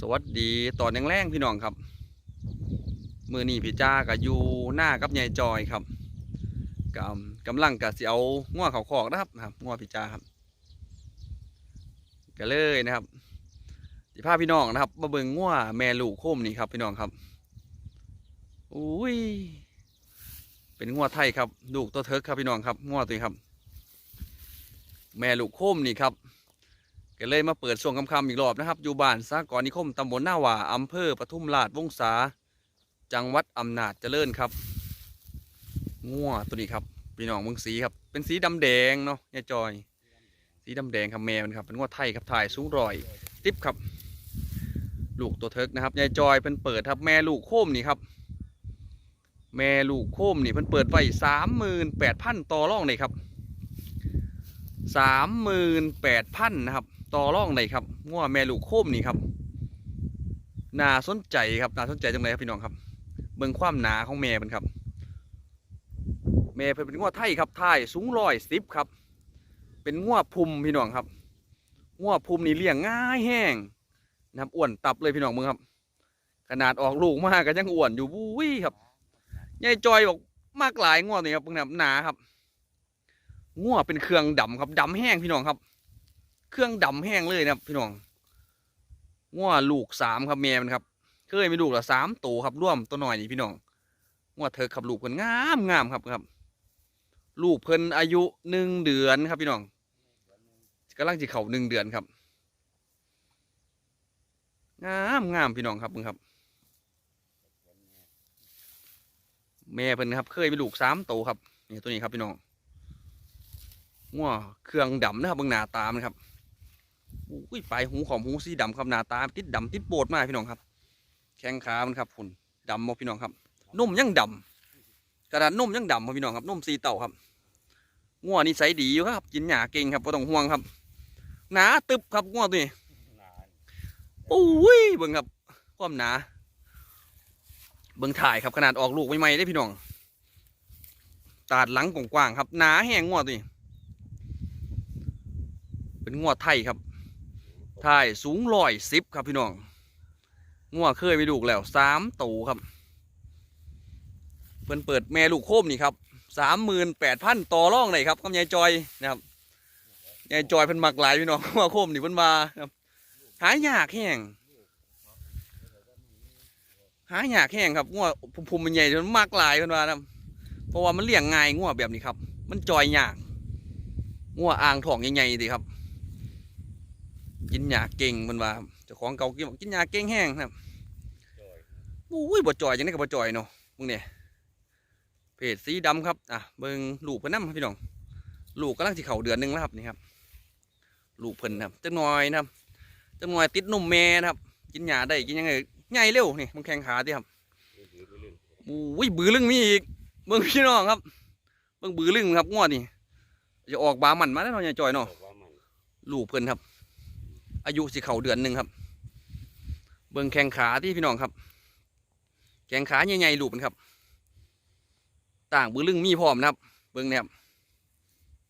สวัสดีตอนแรงๆพี่น้องครับ มือนี่พี่จ้ากับยูหน้ากับยายจอยครับกำกำลังกับเสิเอาง้อเขาขอกนะครับนะครับง้อพี่จ้าครับก็เลยนะครับสิพาพี่น้องนะครับมาเบิ่งง้อแม่ลูกโคมนี่ครับพี่น้องครับอุ้ยเป็นง้อไทยครับ ลูกตัวเทิร์กครับพี่น้องครับง้อตัวนี้ครับ แม่ลูกโคมนี่ครับ ก็เลยมาเปิดส่วงคำคำๆอีกรอบนะครับ อยู่บ้านสากรนิคมตำบลหน้าหว่าอำเภอปทุมราชวงศาจังหวัดอำนาจเจริญครับงัวตัวนี้ครับพี่น้องมืองสีครับ เป็นสีดำแดงเนาะยายจอย สีดำแดงครับแม่มันครับเป็นงัวไทยครับถ่ายสูงรอย ติ๊บครับ ลูกตัวเทิกนะครับยายจอยเป็นเปิดครับแม่ลูกโคมนี่ครับ แม่ลูกโคมนี่เพิ่นเปิดไว้สามหมื่นแปดพันต่อร่องเลยครับสามหมื่นแปดพันนะครับ ต่อรองเลยครับง้อแม่ลูกโคมนี่ครับน่าสนใจครับน่าสนใจจังเลยครับพี่น้องครับ เบิ่งความหนาของแม่เป็นครับ แม่เป็นง้อไทยครับไทยสูงร้อยสิบครับ เป็นง้อพุ่มพี่น้องครับง้อพุ่มนี่เลี้ยงง่ายแห้งนะครับอ้วนตับเลยพี่น้องมึงครับ ขนาดออกลูกมากก็ยังอ้วนอยู่บุ้ยครับยายจอยบอกมากหลายง้อนี่ครับเบิ่งนับหนาครับง้อเป็นเครื่องดำครับดำแห้งพี่น้องครับ เครื่องดำแห้งเลยนะครับพี่น้องง้อลูกสามครับแม่มันครับ เคยมีลูกละสามตัวครับร่วมตัวหน่อยนี่พี่น้องง้อเธอขับลูกเพิ่นงามงามครับครับ ลูกเพิ่นอายุหนึ่งเดือนครับพี่น้องกำลังจะเข้าหนึ่งเดือนครับงามงามพี่น้องครับมึงครับ แม่เพิ่นครับ เคยมีลูกสามตัวครับนี่ตัวนี้ครับพี่น้องง้อเครื่องดำนะครับเบิ่งหน้าตามันครับ อุ้ยปลายหูของหูสีดำครับหน้าตาติดดำติดโบดมากพี่น้องครับ แข้งขามันครับฝุ่นดำบ่พี่น้องครับนุ่มยังดำกระดาษนุ่มยังดำบ่พี่น้องครับนุ่มสีเต่าครับง้อนี่ใสดีอยู่ครับกินหญ้าเก่งครับบ่ต้องห่วงครับหนาตึบครับง้อตัวนี้โอ้ยเบิ่งครับความหนา เบิ่งถ่ายครับขนาดออกลูกใหม่ๆได้พี่น้องตาดหลังกว้างๆครับหนาแห้งง้อตัวนี้เป็นง้อไทยครับ ไทยสูงร้อยสิบครับพี่น้องง้อเคยไปลูกแล้วสามตูครับ เพิ่นเปิดแม่ลูกโคมนี่ครับสามหมื่นแปดพันต่อร่องเลยครับกับยายจอยนะครับยายจอยเพิ่นมักหลายพี่น้องง้อโคมนี่เพิ่นมาครับหายากแห้งหายากแห้งครับง้อภูมิมันใหญ่มันมากหลายเพิ่นว่านะครับเพราะว่ามันเลี้ยงง่ายง้อแบบนี้ครับ มันจอยยากง้ออ่างทองใหญ่ๆดีครับ กินหญ้าเก่งมันว่าเจ้าของเก่ากินบอกกินหญ้าเก่งแห้งนะครับอุ้ยบ่จ่อยจังได๋ก็บ่จ่อยเนาะมึงเนี่ยเพจสีดำครับอะเบิ่งลูกเพิ่นนำพี่น้อง ลูกกำลังสิเข้าเดือนหนึงแล้วครับนี่ครับ ลูกเพิ่นนะครับจังหน่อยนะครับจังหน่อยติดนมแม่นะครับ กินหญ้าได้กินยังไงใหญ่เร็วนี่มันแข้งขาติครับอุ้ยบือลึงมีอีกเบิ่งพี่น้องครับเบิ่งบือลึงครับงวดนี่จะออกบามันมาแล้วเนาะยายจ่อยเนาะลูกเพิ่นครับ อายุสิเข่าเดือนหนึ่งครับ เบิ่งแข้งขาที่พี่น้องครับ แข้งขาใหญ่ๆลูกมันครับ ต่างบือลึงมีพร้อมนะครับ เบิ่งเนี่ยครับ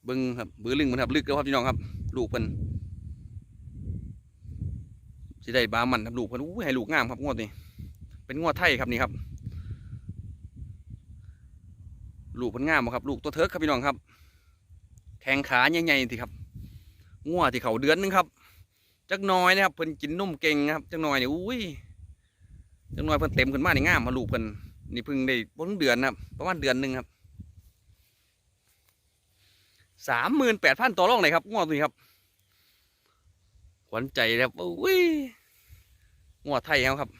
เบิ่งครับบือลึงมันครับลึกแล้วครับพี่น้องครับลูกเพิ่นสิได้บามันครับลูกเพิ่นอู้ให้ลูกงามครับงวดนี้เป็นงวดไทยครับนี่ครับ ลูกเพิ่นงามครับ ลูกตัวเทิร์กครับพี่น้องครับ แข้งขาใหญ่ๆสิครับงัวที่เขาเดือนหนึงครับ จักน้อยนะครับเพิ่นกินนุ่มเก่งนะครับจักน้อยนี่อุ้ยจักน้อยเพิ่นเต็มขึ้นมาในงามมาลูกเพิ่นนี่เพิ่งได้บ่ถึงเดือนนะครับประมาณเดือนหนึ่งครับสามหมื่นแปดพันต่อรองเลยครับงวดนี้ครับขวัญใจครับอุ้ยงวดไทยเฮาครับ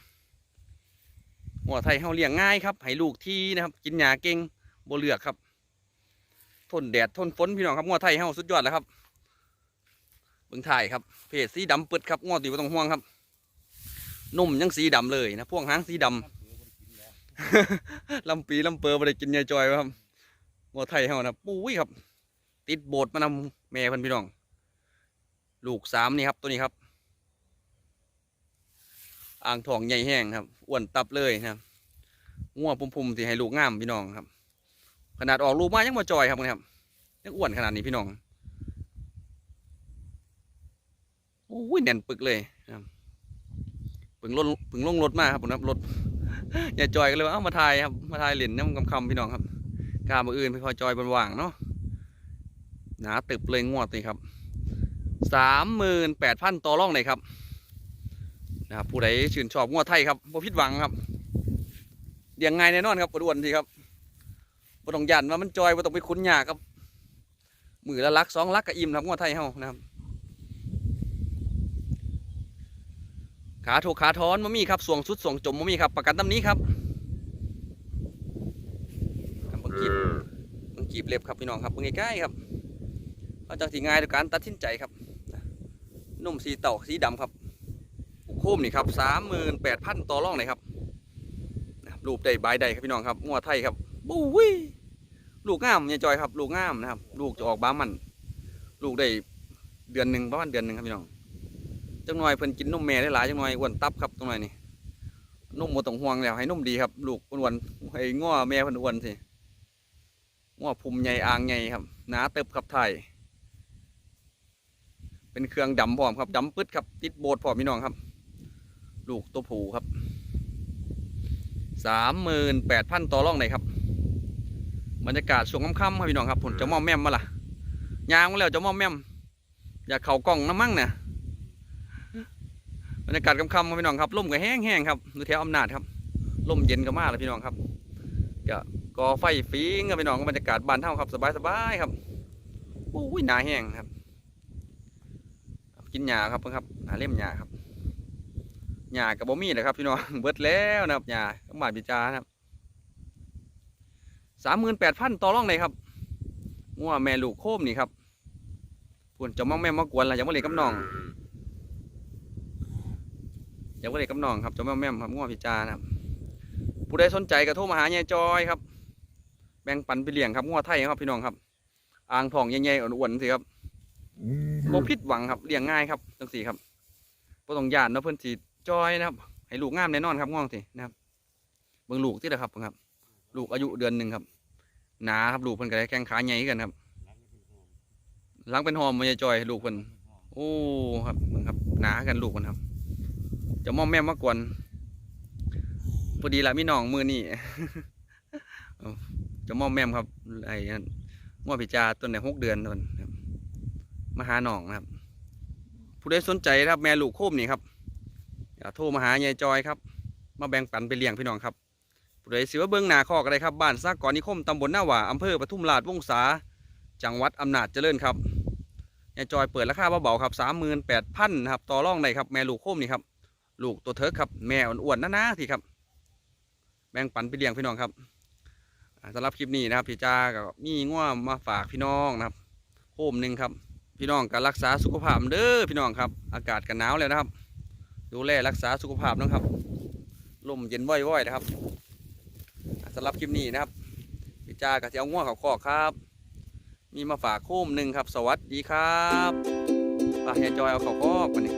งวดไทยเฮาเลี้ยงง่ายครับให้ลูกที่นะครับ กินหญ้าเก่งบ่เลือกครับ ทนแดดทนฝนพี่น้องครับงวดไทยเฮาสุดยอดแล้วครับ เบิ่งถ่ายครับเพจสีดำเปิดครับงอตีว่าต้องห่วงครับนุ่มยังสีดำเลยนะพวกหางสีดำลำปีลำเปอร์บ่ไปกินยายจอยครับงอไทยเฮานะปุ้ยครับ ติดโบดมานำแม่พิ่นพี่น้อง ลูกสามนี่ครับตัวนี้ครับ อ่างทองใหญ่แห้งครับอ้วนตับเลยนะงัวปุ่มๆที่ให้ลูกงามพี่น้องครับ ขนาดออกลูกมายังมาจอยครับนะครับยังอ้วนขนาดนี้พี่น้อง โอ้ยแน่นปึกเลยนะครับเพิ่งลงเพิ่งลงรถมากครับผมนะครับรถยาจอยก็เลยว่าเอ้ามาถ่ายครับมาถ่ายเหรียญน้ำคำพี่น้องครับกามาอื่นไปคอยจอยบนว่างเนาะหนาตึบเลยงวดนี่ครับสามหมื่นแปดพันต่อร่องเลยครับนะครับผู้ใดชื่นชอบงวดไทยครับบ่ผิดหวังครับเลี้ยงไงแน่นอนครับอ้วนทีครับบ่ต้องยันว่ามันจอยบ่ต้องไปคุ้นยากครับมือละลักสองลักก็อิ่มครับงวดไทยเฮานะครับ ขาถูกขาท้อนมามีครับส่วงสุดส่วงจมมามีครับ ประกันตำนี้ครับครับบังกีบบังกีบเล็บครับพี่น้องครับเบิ่งใกล้ๆครับเขาจะสีง่ายในการตัดสินใจครับนุ่มสีเต่าสีดำครับโคมนี่ครับสามหมื่นแปดพันต่อร่องเลยครับนะครับรูปใดใบใดครับพี่น้องครับงัวไทยครับบู้วิลูกงามเนี่ยจอยครับ ลูกงามนะครับ ลูกจะออกบ้ามัน ลูกได้เดือนหนึ่งประมาณเดือนหนึ่งครับพี่น้อง จังหน่อยเพิ่นกินนมแม่ได้หลายจังหน่อยอ้วนตับครับตรงหน่อยนี่นมบ่ต้องห่วงแล้วให้นมดีครับ ลูกอ้วนให้ง้อแม่เพิ่นอ้วนสิง้อพุมใหญ่อ่างใหญ่ครับหนาเติบครับไทยเป็นเครื่องดำพร้อมครับดำปึ๊ดครับ ติดโบดพร้อมพี่น้องครับ ลูกตัวผูครับสามหมื่นแปดพันต่อร่องไหนครับบรรยากาศช่วงค่ำๆครับพี่น้องครับผลจะมอมแม่มมาล่ะยางมาแล้วจะมอมแม่มอยากเข่ากล้องน้ำมั่งเนี่ย บรรยากาศค่ำๆครับพี่น้องครับลมก็แห้งๆครับดูแถวอำนาจครับลมเย็นก็มากเลยพี่น้องครับก็ก่อไฟฟิงครับพี่น้องบรรยากาศบานเท่าครับสบายๆครับโอ้ยหนาแห้งครับ กินหญ้าครับเพิ่งครับหาเล่มหญ้าครับหญ้ากับบ่มีเลยครับพี่น้องเบิดแล้วนะครับหญ้าก็บาดบิจาครับสามหมื่นแปดพันต่อร่องเลยครับงัวแม่ลูกโคมนี่ครับพุ่นจะมองแม่มากวนละยังไม่เลยกับน้อง อยากว่าเด็กกับน้องครับเจ้าแม่แม่มครับง่วงพิจารนะครับผู้ใดสนใจก็โทรมาหายายจอยครับแบ่งปันไปเลี้ยงครับง่วงไทยครับพี่น้องครับ อ่างทองใหญ่ๆอ้วนๆสิครับโมพิดหวังครับเลี้ยงง่ายครับจังสี่ครับบ่ต้องย่านเนาะเพิ่นสิจอยนะครับ ให้ลูกงามแน่นอนครับง่วงสินะครับเบิ่งลูกที่ละครับเบิ่งครับ ลูกอายุเดือนหนึ่งครับหนาครับลูกเพิ่นก็ได้แข้งขาใหญ่คือกันครับหลังเป็นหอมมายายจอยลูกเพิ่นโอ้ครับเบิ่งครับหนากันลูกเพิ่นครับ จะมอมแม่มากวนพอดีละมีน้องมือนี่จะมอมแม่มครับไอ้นั่นมั่วพิจาต้นในหกเดือนต้นมาหาน้องนะครับ ผู้ใดสนใจครับ แม่ลูกโคมนี่ครับอย่าโทรมาหายายจอยครับ มาแบ่งปันไปเลี้ยงพี่น้องครับผู้ใดสิว่าเบื้องหน้าคอกอะไรครับบ้านซากก่อนิคมตำบลหน้าหว่าอำเภอปทุมราชวงศาจังหวัดอำนาจเจริญครับยายจอยเปิดราคาเบาๆครับสามหมื่นแปดพันครับต่อรองได้ครับแม่ลูกโคมนี่ครับ ลูกตัวเทิร์กครับ แม่อ้วนๆนะนะที่ครับ แบ่งปันไปเลี้ยงพี่น้องครับสำหรับคลิปนี้นะครับพี่จ้าก็มีง่วมาฝากพี่น้องนะครับโคมหนึ่งครับ พี่น้องก็รักษาสุขภาพเด้อพี่น้องครับ อากาศกันหนาวแล้วนะครับ ดูแลรักษาสุขภาพนะครับลมเย็นว่อยๆนะครับสำหรับคลิปนี้นะครับพี่จ้าก็จะเอาง่วเขาคอกครับ มีมาฝากโคมหนึ่งครับ สวัสดีครับฝากยายจอยเอาเขาคอกมานี่